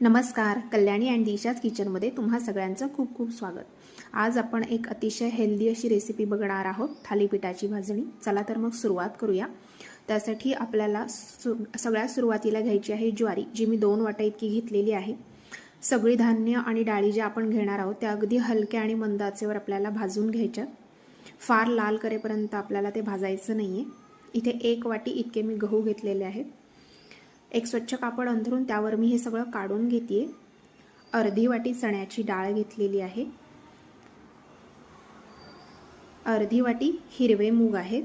नमस्कार कल्याणी अँड दिशाच किचनमध्ये तुम्हा सगळ्यांचं खूप खूप स्वागत. आज आपण एक अतिशय हेल्दी अशी रेसिपी बघणार आहोत थालीपीठाची भाजणी. चला तर मग सुरुवात करूया. त्यासाठी आपल्याला सु सगळ्यात सुरुवातीला घ्यायची आहे ज्वारी जी मी दोन वाटा इतकी घेतलेली आहे. सगळी धान्य आणि डाळी ज्या आपण घेणार आहोत त्या अगदी हलक्या आणि मंद आचेवर आपल्याला भाजून घ्यायच्या. फार लाल करेपर्यंत आपल्याला ते भाजायचं नाही आहे इथे एक वाटी इतके मी गहू घेतलेले आहेत. एक स्वच्छ कापड अंथरून त्यावर मी हे सगळं काढून घेते अर्धी वाटी चण्याची डाळ घेतलेली आहे. अर्धी वाटी हिरवे मूग आहेत.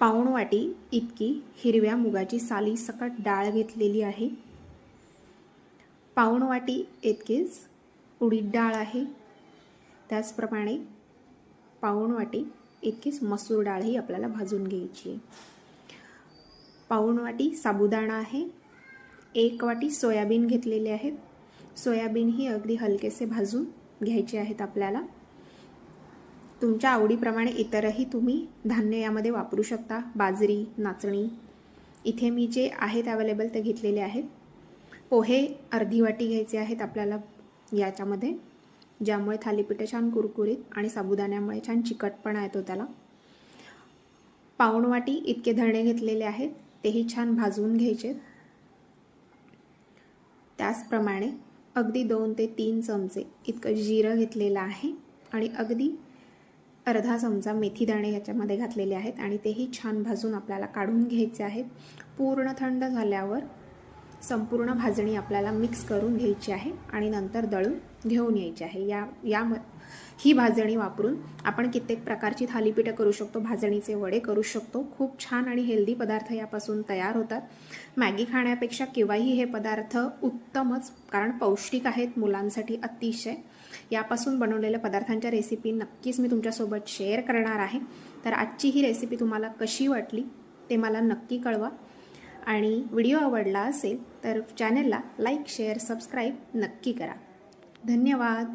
पाऊण वाटी इतकी हिरव्या मुगाची साली सकट डाळ घेतलेली आहे. पाऊण वाटी इतकीच उडीद डाळ आहे. त्याचप्रमाणे पाऊण वाटी इतकीच मसूर डाळ ही आपल्याला भाजून घ्यायची आहे. पाऊण वाटी साबुदाणा आहे. एक वाटी सोयाबीन घेतलेले आहेत. सोयाबीन ही अगदी हलकेसे भाजून घ्यायचे आहेत आपल्याला. तुमच्या आवडीप्रमाणे इतरही तुम्ही धान्य यामध्ये वापरू शकता. बाजरी नाचणी. इथे मी जे आहेत अवेलेबल ते घेतलेले आहेत. पोहे अर्धी वाटी घ्यायचे आहेत आपल्याला याच्यामध्ये. ज्यामुळे थालीपीठं छान कुरकुरीत आणि साबुदाण्यामुळे छान चिकटपणा येतो त्याला. पाऊण वाटी इतके धणे घेतलेले आहेत. तेही छान भाजून घ्यायचे. त्याचप्रमाणे अगदी दोन ते तीन चमचे इतकं जिरं घेतलेलं आहे आणि अगदी अर्धा चमचा मेथी दाणे याच्यामध्ये घातलेले आहेत आणि तेही छान भाजून आपल्याला काढून घ्यायचे आहेत. पूर्ण थंड झाल्यावर संपूर्ण भाजणी आपल्याला मिक्स करून घ्यायची आहे आणि नंतर दळून घेऊन यायची आहे. या या ही भाजणी वापरून आपण कित्येक प्रकारची थालीपीठं करू शकतो भाजणीचे वडे करू शकतो. खूप छान आणि हेल्दी पदार्थ यापासून तयार होतात. मॅगी खाण्यापेक्षा केव्हाही हे पदार्थ उत्तमच कारण पौष्टिक आहेत मुलांसाठी अतिशय. यापासून बनवलेल्या पदार्थांच्या रेसिपी नक्कीच मी तुमच्यासोबत शेअर करणार आहे. तर आजची ही रेसिपी तुम्हाला कशी वाटली ते मला नक्की कळवा. आणि व्हिडिओ आवडला असेल तर चॅनलला लाईक शेअर सबस्क्राईब नक्की करा. धन्यवाद.